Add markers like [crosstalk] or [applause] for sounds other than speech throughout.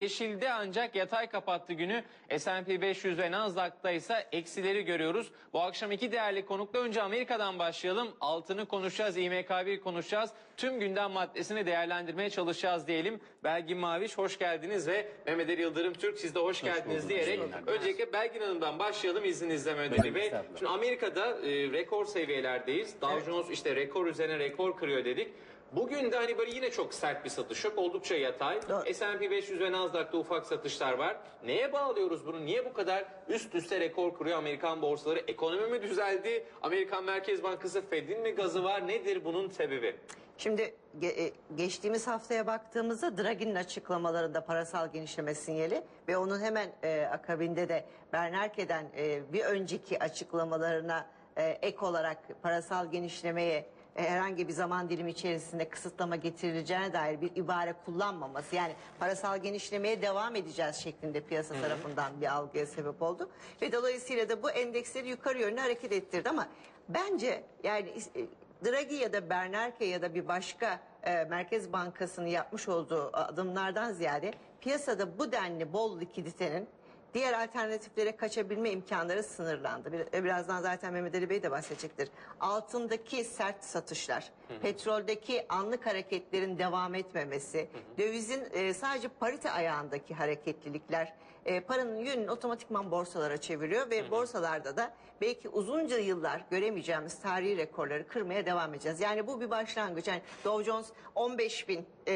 Yeşilde ancak yatay kapattı günü. S&P 500 ve Nasdaq'ta ise eksileri görüyoruz. Bu akşam iki değerli konukla önce Amerika'dan başlayalım. Altını konuşacağız, İMK1 konuşacağız. Tüm gündem maddesini değerlendirmeye çalışacağız diyelim. Belgin Maviş hoş geldiniz ve Mehmet Ali Yıldırım Türk siz de hoş, geldiniz bulduk, diyerek hoş öncelikle Belgin Hanım'dan başlayalım izninizle Mehmet Ali Bey. Şimdi Amerika'da e, rekor seviyelerdeyiz. Dow Jones işte rekor üzerine rekor kırıyor dedik. Bugün de hani böyle yine çok sert bir satış yok. Oldukça yatay. S&P 500 ve Nasdaq'ta ufak satışlar var. Neye bağlıyoruz bunu? Niye bu kadar üst üste rekor kuruyor Amerikan borsaları? Ekonomi mi düzeldi? Amerikan Merkez Bankası Fed'in mi gazı var? Nedir bunun sebebi? Şimdi ge- e, geçtiğimiz haftaya baktığımızda Draghi'nin açıklamalarında parasal genişleme sinyali ve onun hemen e, akabinde de Bernanke'den e, bir önceki açıklamalarına e, ek olarak parasal genişlemeye e, herhangi bir zaman dilimi içerisinde kısıtlama getirileceğine dair bir ibare kullanmaması yani parasal genişlemeye devam edeceğiz şeklinde piyasa tarafından bir algıya sebep oldu. Ve dolayısıyla da bu endeksleri yukarı yönlü hareket ettirdi. Ama bence yani e, Draghi ya da Bernanke ya da bir başka e, Merkez Bankası'nın yapmış olduğu adımlardan ziyade piyasada bu denli bol likiditenin diğer alternatiflere kaçabilme imkanları sınırlandı. Bir- Birazdan zaten Mehmet Ali Bey de bahsedecektir. Altındaki sert satışlar, petroldeki anlık hareketlerin devam etmemesi, dövizin e, sadece parite ayağındaki hareketlilikler e, paranın yönünü otomatikman borsalara çeviriyor ve borsalarda da belki uzunca yıllar göremeyeceğimiz tarihi rekorları kırmaya devam edeceğiz. Yani bu bir başlangıç. Yani Dow Jones 15 bin e,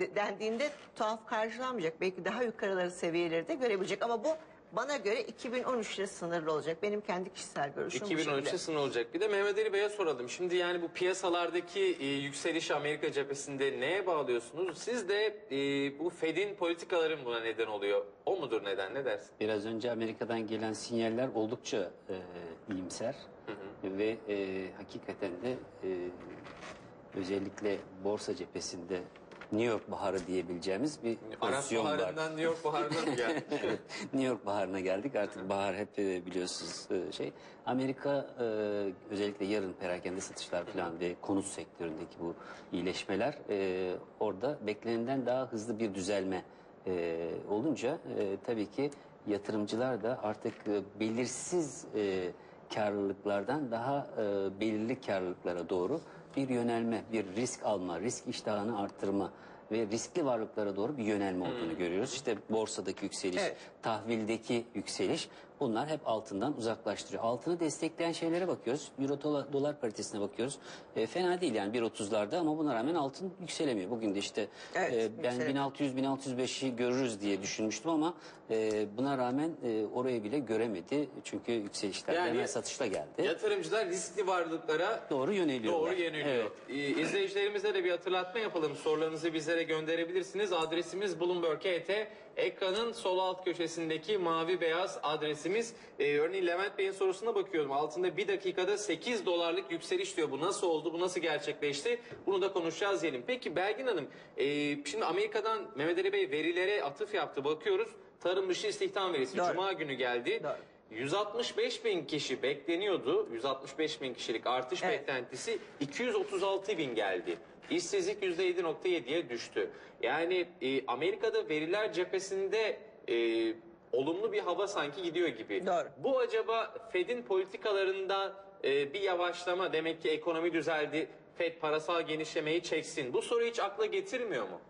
de- dendiğinde tuhaf karşılanmayacak. Belki daha yukarıları seviyeleri de görebilecek ama bu bana göre 2013'te sınırlı olacak. Benim kendi kişisel görüşüm bu 2013'te şekilde. sınır olacak. Bir de Mehmet Ali Bey'e soralım. Şimdi yani bu piyasalardaki e, yükseliş Amerika cephesinde neye bağlıyorsunuz? Siz de e, bu Fed'in politikaların buna neden oluyor. O mudur neden? Ne dersin? Biraz önce Amerika'dan gelen sinyaller oldukça e, iyimser ve e, hakikaten de e, özellikle borsa cephesinde New York baharı diyebileceğimiz bir Arap pozisyon var. baharından New York baharına mı geldi? [laughs] New York baharına geldik. Artık bahar hep e, biliyorsunuz e, şey. Amerika e, özellikle yarın perakende satışlar falan ve konut sektöründeki bu iyileşmeler e, orada beklenenden daha hızlı bir düzelme e, olunca e, tabii ki yatırımcılar da artık e, belirsiz e, karlılıklardan daha e, belirli karlılıklara doğru bir yönelme, bir risk alma, risk iştahını arttırma ve riskli varlıklara doğru bir yönelme olduğunu görüyoruz. İşte borsadaki yükseliş, Evet. tahvildeki yükseliş bunlar hep altından uzaklaştırıyor. Altını destekleyen şeylere bakıyoruz. Euro dolar, paritesine bakıyoruz. E, fena değil yani 1.30'larda ama buna rağmen altın yükselemiyor. Bugün de işte Evet, e, ben yükselemiyor. 1600-1605'i görürüz diye düşünmüştüm ama e, buna rağmen e, orayı bile göremedi. Çünkü yükselişler Yani hemen satışla geldi. Yatırımcılar riskli varlıklara Doğru yöneliyorlar. Doğru yeniliyor. Evet. İzleyicilerimize de bir hatırlatma yapalım. Sorularınızı bizlere gönderebilirsiniz. Adresimiz Bloomberg ET. Ekranın sol alt köşesindeki mavi beyaz adresimiz. Ee, örneğin Levent Bey'in sorusuna bakıyorum. Altında bir dakikada 8 dolarlık yükseliş diyor. Bu nasıl oldu? Bu nasıl gerçekleşti? Bunu da konuşacağız diyelim. Peki Belgin Hanım, e, şimdi Amerika'dan Mehmet Ali Bey verilere atıf yaptı. Bakıyoruz. Tarım dışı istihdam verisi Doğru. Cuma günü geldi. Doğru. 165 bin kişi bekleniyordu. 165 bin kişilik artış Evet. beklentisi 236 bin geldi. İşsizlik %7.7'ye düştü. Yani e, Amerika'da veriler cephesinde e, olumlu bir hava sanki gidiyor gibi. Doğru. Bu acaba Fed'in politikalarında e, bir yavaşlama demek ki ekonomi düzeldi. Fed parasal genişlemeyi çeksin. Bu soruyu hiç akla getirmiyor mu?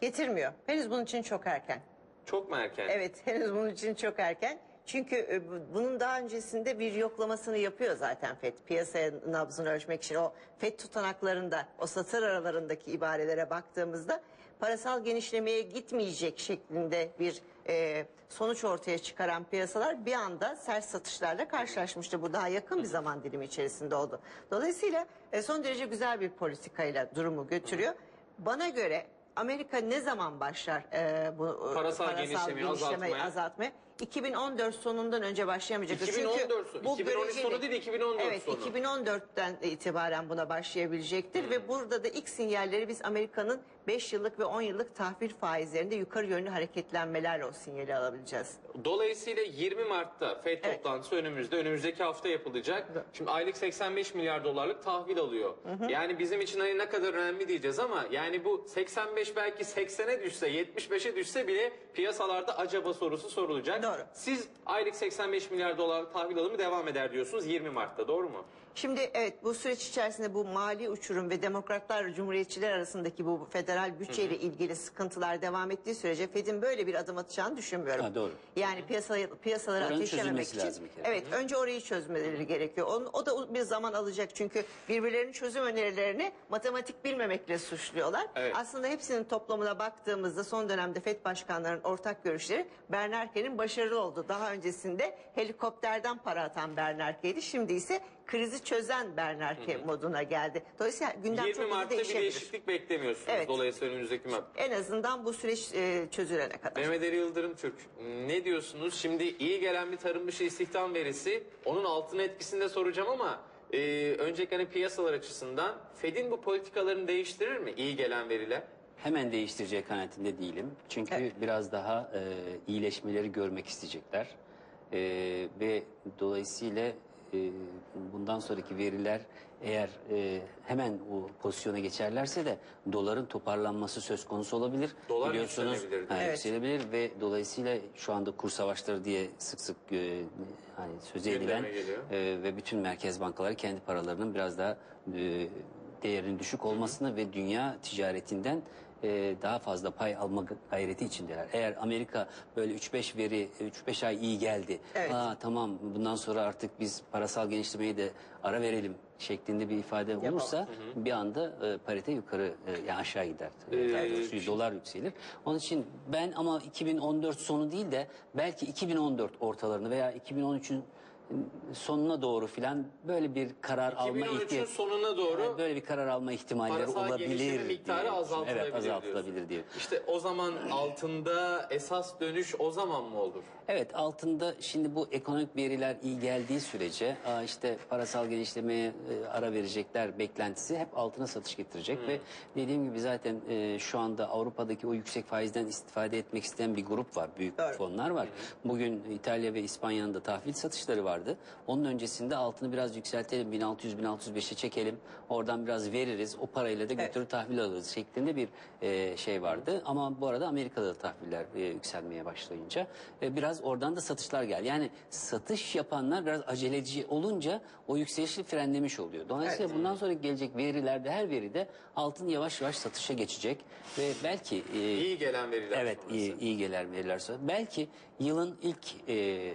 Getirmiyor. Henüz bunun için çok erken. Çok mu erken? Evet henüz bunun için çok erken. Çünkü e, bu- bunun daha öncesinde bir yoklamasını yapıyor zaten FED. Piyasaya nabzını ölçmek için o FED tutanaklarında o satır aralarındaki ibarelere baktığımızda parasal genişlemeye gitmeyecek şeklinde bir e, sonuç ortaya çıkaran piyasalar bir anda sert satışlarla karşılaşmıştı. Bu daha yakın bir zaman dilimi içerisinde oldu. Dolayısıyla e, son derece güzel bir politikayla durumu götürüyor. Bana göre Amerika ne zaman başlar e, bu e, Parasal genişlemeyi azaltmaya? azaltmaya 2014 sonundan önce başlayamayacaktır. 2014 sonu, 2013 göreceli- sonu değil, 2014 evet, sonu. 2014'ten itibaren buna başlayabilecektir ve burada da ilk sinyalleri biz Amerika'nın 5 yıllık ve 10 yıllık tahvil faizlerinde yukarı yönlü hareketlenmelerle o sinyali alabileceğiz. Dolayısıyla 20 Mart'ta FED Evet. toplantısı önümüzde. Önümüzdeki hafta yapılacak. Şimdi aylık 85 milyar dolarlık tahvil alıyor. Yani bizim için hani ne kadar önemli diyeceğiz ama yani bu 85 belki 80'e düşse 75'e düşse bile piyasalarda acaba sorusu sorulacak. Doğru. Siz aylık 85 milyar dolarlık tahvil alımı devam eder diyorsunuz 20 Mart'ta doğru mu? Şimdi evet bu süreç içerisinde bu mali uçurum ve demokratlar cumhuriyetçiler arasındaki bu federal bütçeyle ilgili sıkıntılar devam ettiği sürece Fed'in böyle bir adım atacağını düşünmüyorum. Ha, doğru. Yani piyasa, piyasaları Oranın ateşlememek için. lazım. Evet önce orayı çözmeleri gerekiyor. Onun, o da bir zaman alacak çünkü birbirlerinin çözüm önerilerini matematik bilmemekle suçluyorlar. Evet. Aslında hepsinin toplamına baktığımızda son dönemde FED başkanlarının ortak görüşleri Bernanke'nin başarılı oldu. Daha öncesinde helikopterden para atan Bernanke'ydi. Şimdi ise krizi çözen Bernanke moduna geldi. Dolayısıyla gündem 20 çok hızlı Mart'ta bir değişebilir. değişiklik beklemiyorsunuz. Evet. Dolayısıyla önümüzdeki Mart. En azından bu süreç e, çözülene kadar. Mehmet Ali Yıldırım Türk ne diyorsunuz? Şimdi iyi gelen bir tarım dışı istihdam verisi onun altın etkisini de soracağım ama e, öncelikle hani piyasalar açısından Fed'in bu politikalarını değiştirir mi iyi gelen veriler? Hemen değiştireceği kanaatinde değilim. Çünkü Evet. biraz daha e, iyileşmeleri görmek isteyecekler. E, ve dolayısıyla e, bundan sonraki veriler eğer e, hemen o pozisyona geçerlerse de doların toparlanması söz konusu olabilir. Dolar Biliyorsunuz yükselebilir. ha, Evet. yükselebilir ve dolayısıyla şu anda kur savaşları diye sık sık e, hani söz Gündeme edilen e, ve bütün merkez bankaları kendi paralarının biraz daha e, değerinin düşük olmasını ve dünya ticaretinden e, daha fazla pay alma gayreti içindeler. Eğer Amerika böyle 3-5 veri 3-5 ay iyi geldi. Evet. Aa tamam bundan sonra artık biz parasal genişlemeye de ara verelim şeklinde bir ifade olursa bir anda e, parite yukarı e, yani aşağı gider. Ee, Daha doğrusu dolar yükselir. Onun için ben ama 2014 sonu değil de belki 2014 ortalarını veya 2013'ün sonuna doğru filan böyle bir karar alma 2013'ün ihtiyacı sonuna doğru Evet, böyle bir karar alma ihtimalleri parasal olabilir. miktarı diye azaltılabilir. Evet azaltılabilir diye. İşte o zaman altında esas dönüş o zaman mı olur? Evet altında şimdi bu ekonomik veriler iyi geldiği sürece aa işte parasal genişlemeye e, ara verecekler beklentisi hep altına satış getirecek ve dediğim gibi zaten e, şu anda Avrupa'daki o yüksek faizden istifade etmek isteyen bir grup var. Büyük Evet. fonlar var. Bugün İtalya ve İspanya'nın da tahvil satışları vardı. Onun öncesinde altını biraz yükseltelim 1600-1605'e çekelim. Oradan biraz veririz. O parayla da götürür tahvil alırız şeklinde bir e, şey vardı. Ama bu arada Amerika'da da tahviller e, yükselmeye başlayınca e, biraz oradan da satışlar geldi. Yani satış yapanlar biraz aceleci olunca o yükselişi frenlemiş oluyor. Dolayısıyla bundan sonra gelecek verilerde her veride altın yavaş yavaş satışa geçecek ve belki e, İyi gelen veriler Evet sonrası. iyi, iyi gelen veriler sonra. Belki yılın ilk e,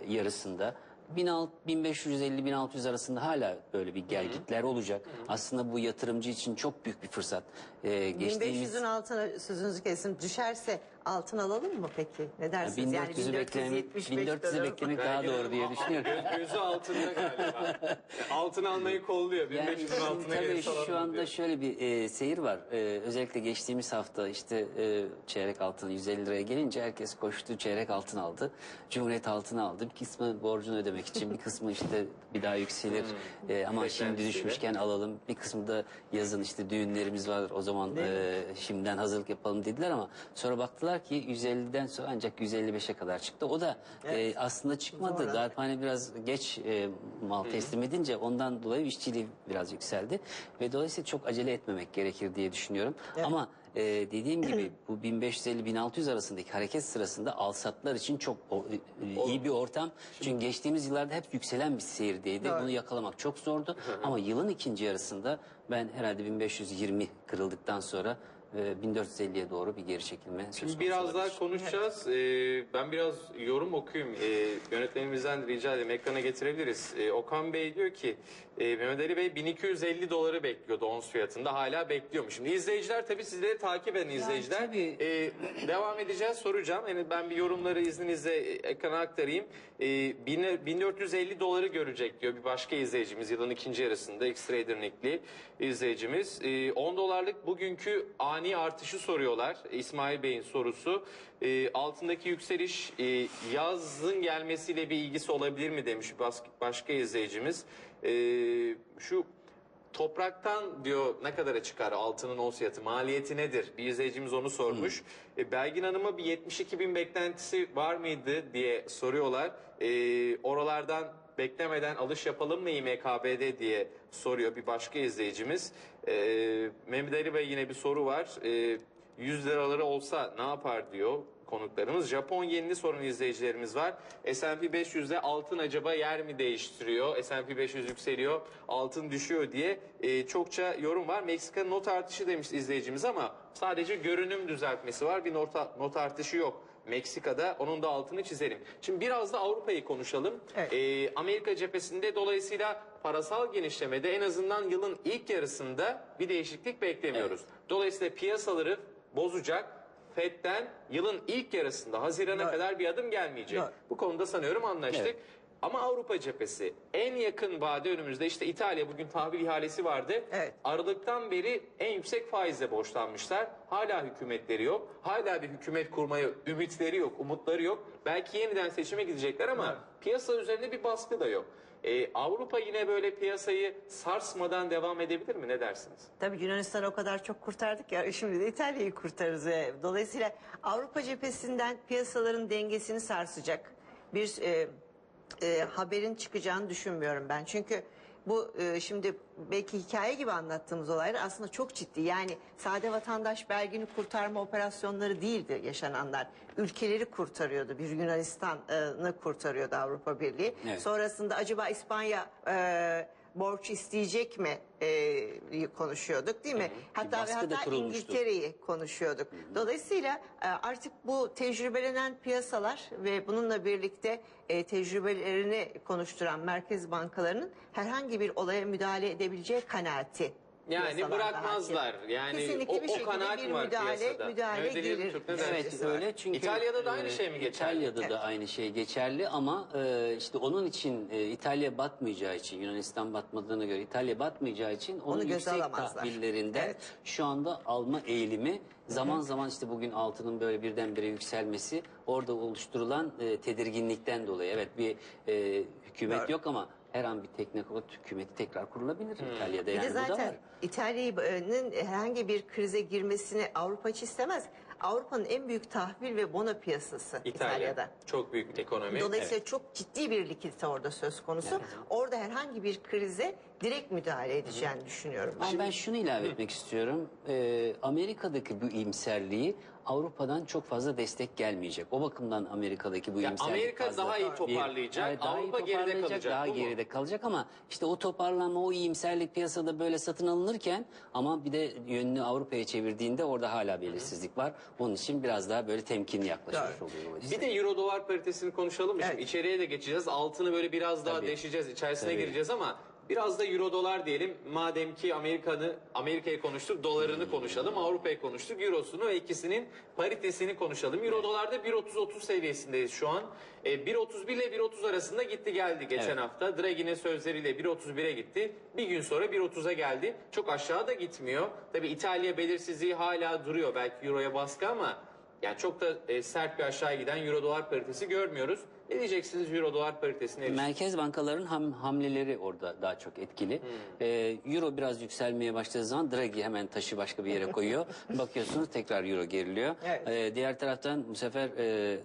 yarısında 1550-1600 arasında hala böyle bir gelgitler olacak. Aslında bu yatırımcı için çok büyük bir fırsat. E, geçtiğimiz 1500'ün altına sözünüzü kesim düşerse altın alalım mı peki? Ne dersiniz? 1400'ü beklemek, 1400'ü dolar. beklemek daha Belki doğru diye düşünüyorum. Göz, [laughs] gözü altında galiba. [laughs] altın almayı kolluyor. Yani 1500'ün şimdi altına tabii alalım şu anda diyor. şöyle bir e, seyir var. E, özellikle geçtiğimiz hafta işte e, çeyrek altın 150 liraya gelince herkes koştu çeyrek altın aldı. Cumhuriyet altın aldı. Bir kısmı borcunu ödemek için bir kısmı işte bir daha yükselir. E, ama şimdi Hmm. Beklentisiyle. düşmüşken alalım. Bir kısmı da yazın işte düğünlerimiz var o zaman e, şimdiden hazırlık yapalım dediler ama sonra baktılar ki 150'den sonra ancak 155'e kadar çıktı. O da e, aslında çıkmadı. Zor. Darphane biraz geç e, mal teslim edince ondan dolayı işçiliği biraz yükseldi. Ve dolayısıyla çok acele etmemek gerekir diye düşünüyorum. Ama e, dediğim gibi [clears throat] bu 1550-1600 arasındaki hareket sırasında alsatlar için çok o- e, iyi bir ortam. Çünkü geçtiğimiz yıllarda hep yükselen bir seyirdeydi. Doğru. Bunu yakalamak çok zordu. Ama yılın ikinci yarısında ben herhalde 1520 kırıldıktan sonra e, 1450'ye doğru bir geri çekilme söz konusu Biraz olabilir. daha konuşacağız. Ee, ben biraz yorum okuyayım. Ee, yönetmenimizden rica edeyim. Ekrana getirebiliriz. Ee, Okan Bey diyor ki e, Mehmet Ali Bey 1250 doları bekliyordu ons fiyatında. Hala bekliyormuş. Şimdi izleyiciler tabii sizleri takip eden izleyiciler. tabii. Ee, devam edeceğiz soracağım. Yani ben bir yorumları izninizle ekrana aktarayım. Ee, bin- 1450 doları görecek diyor bir başka izleyicimiz. Yılın ikinci yarısında X-Trader Nick'li izleyicimiz. Ee, 10 dolarlık bugünkü ani artışı soruyorlar. İsmail Bey'in sorusu. Ee, altındaki yükseliş e, yazın gelmesiyle bir ilgisi olabilir mi demiş bas- başka izleyicimiz. Ee, şu topraktan diyor ne kadara çıkar altının ons fiyatı maliyeti nedir? Bir izleyicimiz onu sormuş. E, Belgin Hanım'a bir 72 bin beklentisi var mıydı diye soruyorlar. E, oralardan beklemeden alış yapalım mı İMKB'de diye soruyor bir başka izleyicimiz. E, Mehmet Ali Bey yine bir soru var. E, 100 liraları olsa ne yapar diyor konuklarımız. Japon yenini soran izleyicilerimiz var. S&P 500'de altın acaba yer mi değiştiriyor? S&P 500 yükseliyor, altın düşüyor diye e, çokça yorum var. Meksika'nın not artışı demiş izleyicimiz ama sadece görünüm düzeltmesi var. Bir not, not artışı yok. Meksika'da onun da altını çizelim. Şimdi biraz da Avrupa'yı konuşalım. Evet. E, Amerika cephesinde dolayısıyla parasal genişlemede en azından yılın ilk yarısında bir değişiklik beklemiyoruz. Dolayısıyla piyasaları bozacak FED'den yılın ilk yarısında Haziran'a Doğru. kadar bir adım gelmeyecek. Doğru. Bu konuda sanıyorum anlaştık. Evet. Ama Avrupa cephesi en yakın vade önümüzde işte İtalya bugün tahvil ihalesi vardı. Evet. Aralıktan beri en yüksek faizle borçlanmışlar. Hala hükümetleri yok. Hala bir hükümet kurmaya ümitleri yok, umutları yok. Belki yeniden seçime gidecekler ama piyasa üzerinde bir baskı da yok. Ee, Avrupa yine böyle piyasayı sarsmadan devam edebilir mi? Ne dersiniz? Tabii Yunanistan'ı o kadar çok kurtardık ya şimdi de İtalya'yı kurtarırız. ve Dolayısıyla Avrupa cephesinden piyasaların dengesini sarsacak bir e, e, haberin çıkacağını düşünmüyorum ben. Çünkü bu e, şimdi belki hikaye gibi anlattığımız olaylar aslında çok ciddi. Yani sade vatandaş belgini kurtarma operasyonları değildi yaşananlar. Ülkeleri kurtarıyordu. Bir Yunanistan'ı kurtarıyordu Avrupa Birliği. Evet. Sonrasında acaba İspanya e, borç isteyecek mi e, konuşuyorduk değil mi? Hatta ve baskı da hatta. İngiltere'yi konuşuyorduk. Dolayısıyla e, artık bu tecrübelenen piyasalar ve bununla birlikte e, tecrübelerini konuşturan merkez bankalarının herhangi bir olaya müdahale edebileceği kanaati. Yani piyasalarda bırakmazlar. hakim. Yani Kesinlikle o, bir o şekilde kanaat bir var müdahale, piyasada. müdahale Mehmet gelir. Türk ne Evet, dersiniz? öyle çünkü İtalya'da da aynı e, şey mi geçerli? İtalya'da Evet. da aynı şey geçerli ama e, işte onun için e, İtalya batmayacağı için Yunanistan batmadığına göre İtalya batmayacağı için onun Onu göze yüksek alamazlar. tahvillerinden Evet. şu anda alma eğilimi zaman zaman işte bugün altının böyle birdenbire yükselmesi orada oluşturulan e, tedirginlikten dolayı evet bir e, hükümet yok ama her an bir teknokrat hükümeti tekrar kurulabilir İtalya'da Bir yani de bu da var. zaten İtalya'nın herhangi bir krize girmesini Avrupa hiç istemez. Avrupa'nın en büyük tahvil ve bono piyasası İtalya. İtalya'da. Çok büyük ekonomi. Dolayısıyla çok ciddi bir likidite orada söz konusu. Orada herhangi bir krize direkt müdahale edeceğini düşünüyorum. Ama ben şunu ilave etmek istiyorum. Ee, Amerika'daki bu iyimserliği Avrupa'dan çok fazla destek gelmeyecek. O bakımdan Amerika'daki bu Ya iyimserlik Amerika fazla daha iyi toparlayacak, Evet, daha iyi Avrupa geride toparlayacak, kalacak, Daha bu mu? geride kalacak ama işte o toparlanma, o iyimserlik piyasada böyle satın alınırken ama bir de yönünü Avrupa'ya çevirdiğinde orada hala belirsizlik var. Onun için biraz daha böyle temkinli yaklaşmış oluyor. Bir de euro dolar paritesini konuşalım mı? Şimdi Evet. içeriye de geçeceğiz. Altını böyle biraz daha Tabii. deşeceğiz. içerisine Tabii. gireceğiz ama biraz da euro dolar diyelim. Madem ki Amerika'nı Amerika'yı konuştuk, dolarını konuşalım. Avrupa'yı konuştuk, eurosunu ve ikisinin paritesini konuşalım. Euro dolarda 1.30-30 seviyesindeyiz şu an. E, 1.31 ile 1.30 arasında gitti geldi geçen Evet. hafta. Draghi'nin sözleriyle 1.31'e gitti. Bir gün sonra 1.30'a geldi. Çok aşağı da gitmiyor. Tabii İtalya belirsizliği hala duruyor. Belki euroya baskı ama yani çok da e, sert bir aşağı giden euro dolar paritesi görmüyoruz. Ne diyeceksiniz euro dolar paritesine? ilişkin? Merkez bankaların ham, hamleleri orada daha çok etkili. Ee, Euro biraz yükselmeye başladığı zaman Draghi hemen taşı başka bir yere koyuyor. [laughs] Bakıyorsunuz tekrar Euro geriliyor. Evet. Ee, diğer taraftan bu sefer e,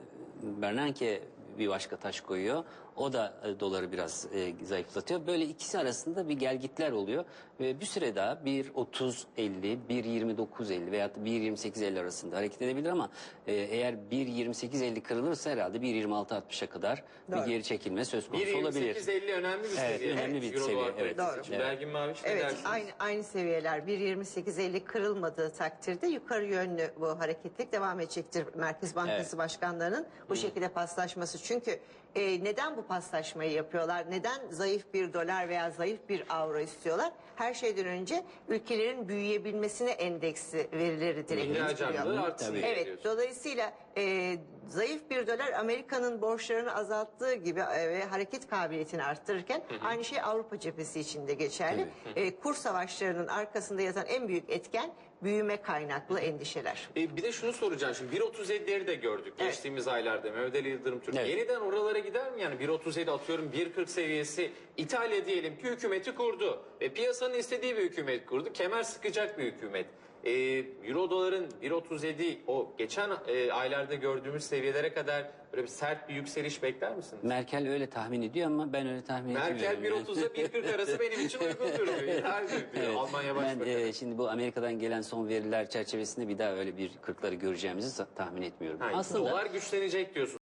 Bernanke bir başka taş koyuyor. O da e, doları biraz e, zayıflatıyor. Böyle ikisi arasında bir gelgitler oluyor. Ve bir süre daha 1.30-50, 1.29-50 veya 1.28-50 arasında hareket edebilir ama e, eğer 1.28-50 kırılırsa herhalde 1.26-60'a kadar Doğru. bir geri çekilme söz konusu olabilir. 1.28-50 önemli bir Evet, seviye. önemli bir Euro seviye, dolar evet. Doğru. Evet. Belgin Maviş ne Evet dersiniz? aynı aynı seviyeler 1.28-50 kırılmadığı takdirde yukarı yönlü bu hareketlik devam edecektir. Merkez Bankası Evet. başkanlarının bu şekilde paslaşması. Çünkü e, neden bu paslaşmayı yapıyorlar? Neden zayıf bir dolar veya zayıf bir avro istiyorlar? Her şeyden önce ülkelerin büyüyebilmesine endeksi verileri direkt etkiliyor. artsın Tabii. diye Evet, diyorsun. dolayısıyla e, zayıf bir dolar Amerika'nın borçlarını azalttığı gibi e, ve hareket kabiliyetini arttırırken aynı şey Avrupa cephesi için de geçerli. E, kur savaşlarının arkasında yatan en büyük etken büyüme kaynaklı endişeler. E, bir de şunu soracağım şimdi 1.37'leri de gördük Evet. geçtiğimiz aylarda Mehmet Ali Yıldırım Türk. Evet. Yeniden oralara gider mi yani 1.37 atıyorum 1.40 seviyesi İtalya diyelim ki hükümeti kurdu ve piyasanın istediği bir hükümet kurdu kemer sıkacak bir hükümet. E, Euro doların 1.37 o geçen e, aylarda gördüğümüz seviyelere kadar böyle bir sert bir yükseliş bekler misiniz? Merkel öyle tahmin ediyor ama ben öyle tahmin Merkel etmiyorum. 1.30'a 1.40 arası benim için uygundur diyor. [laughs] Evet. Almanya ben Başbakanı. e, şimdi bu Amerika'dan gelen son veriler çerçevesinde bir daha öyle bir kırkları göreceğimizi sa- tahmin etmiyorum. Ha, Aslında Dolar güçlenecek diyorsun.